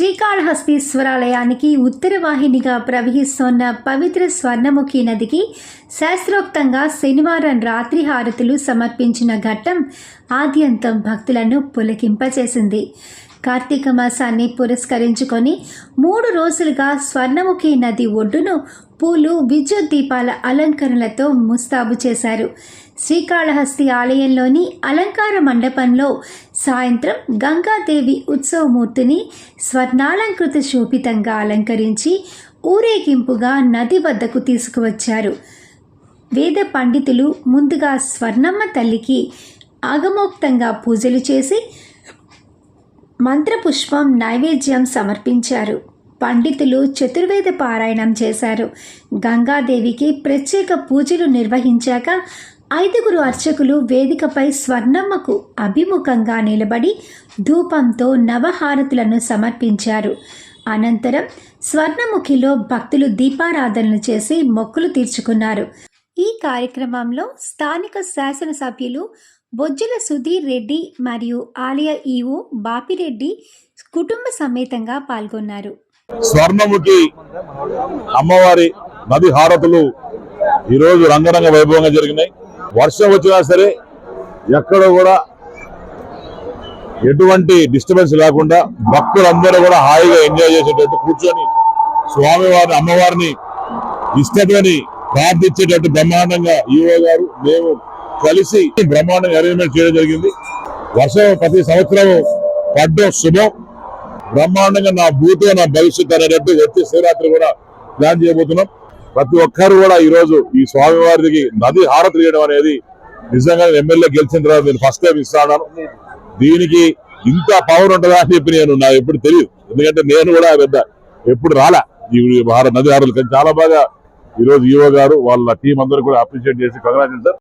శ్రీకాళహస్తీశ్వరాలయానికి ఉత్తర వాహినిగా ప్రవహిస్తోన్న పవిత్ర స్వర్ణముఖి నదికి శాస్త్రోక్తంగా శనివారం రాత్రి హారతులు సమర్పించిన ఘట్టం ఆద్యంతం భక్తులను పులకింపచేసింది. కార్తీక మాసాన్ని పురస్కరించుకొని మూడు రోజులుగా స్వర్ణముఖి నది ఒడ్డును పూలు విద్యుత్ దీపాల అలంకరణలతో ముస్తాబు చేశారు. శ్రీకాళహస్తి ఆలయంలోని అలంకార మండపంలో సాయంత్రం గంగాదేవి ఉత్సవమూర్తిని స్వర్ణాలంకృత శోభితంగా అలంకరించి ఊరేగింపుగా నది వద్దకు తీసుకువచ్చారు. వేద పండితులు ముందుగా స్వర్ణమ్మ తల్లికి ఆగమోక్తంగా పూజలు చేసి మంత్రపుష్పం నైవేద్యం సమర్పించారు. పండితులు చతుర్వేద పారాయణం చేశారు. గంగాదేవికి ప్రత్యేక పూజలు నిర్వహించాక ఐదుగురు అర్చకులు వేదికపై స్వర్ణమ్మకు అభిముఖంగా నిలబడి ధూపంతో నవహారతులను సమర్పించారు. అనంతరం స్వర్ణముఖిలో భక్తులు దీపారాధనలు చేసి మొక్కులు తీర్చుకున్నారు. ఈ కార్యక్రమంలో స్థానిక శాసనసభ్యులు బొజ్జుల సుధీర్ రెడ్డి మరియు ఆలయ ఈవో బాపిరెడ్డి కుటుంబ సమేతంగా పాల్గొన్నారు. స్వర్ణముఖి అమ్మవారి నది హారతులు ఈరోజు రంగరంగ వైభవంగా జరిగినాయి. వర్షం వచ్చినా సరే ఎక్కడ కూడా ఎటువంటి డిస్టర్బెన్స్ లేకుండా భక్తులందరూ కూడా హాయిగా ఎంజాయ్ చేసేటట్టు కూర్చొని స్వామివారిని అమ్మవారిని ఇష్టమని ప్రార్థించేటట్టు బ్రహ్మాండంగా ఈవో గారు మేము కలిసి బ్రహ్మాండంగా అరేంజ్మెంట్ చేయడం జరిగింది. వర్షం ప్రతి సంవత్సరం పడ్డం శుభం. బ్రహ్మాండంగా నా భూతో నా భవిష్యత్ అనేటట్టు వచ్చే శివరాత్రి కూడా ప్లాన్ చేయబోతున్నాం. ప్రతి ఒక్కరు కూడా ఈ రోజు ఈ స్వామివారికి నది హారతి చేయడం అనేది నిజంగా ఎమ్మెల్యే గెలిచిన తర్వాత నేను ఫస్ట్ టైం ఇస్తాను దీనికి ఇంత పవర్ ఉంటుందా అని చెప్పి నేను నాకు ఎప్పుడు తెలియదు ఎందుకంటే నేను కూడా పెద్ద ఎప్పుడు రాలా ఈ భారత నది హారతులు. కానీ చాలా బాగా ఈ రోజు ఈవో గారు వాళ్ళ టీం అందరూ కూడా అప్రిషియేట్ చేసి కంగ్రాచులేషన్ సార్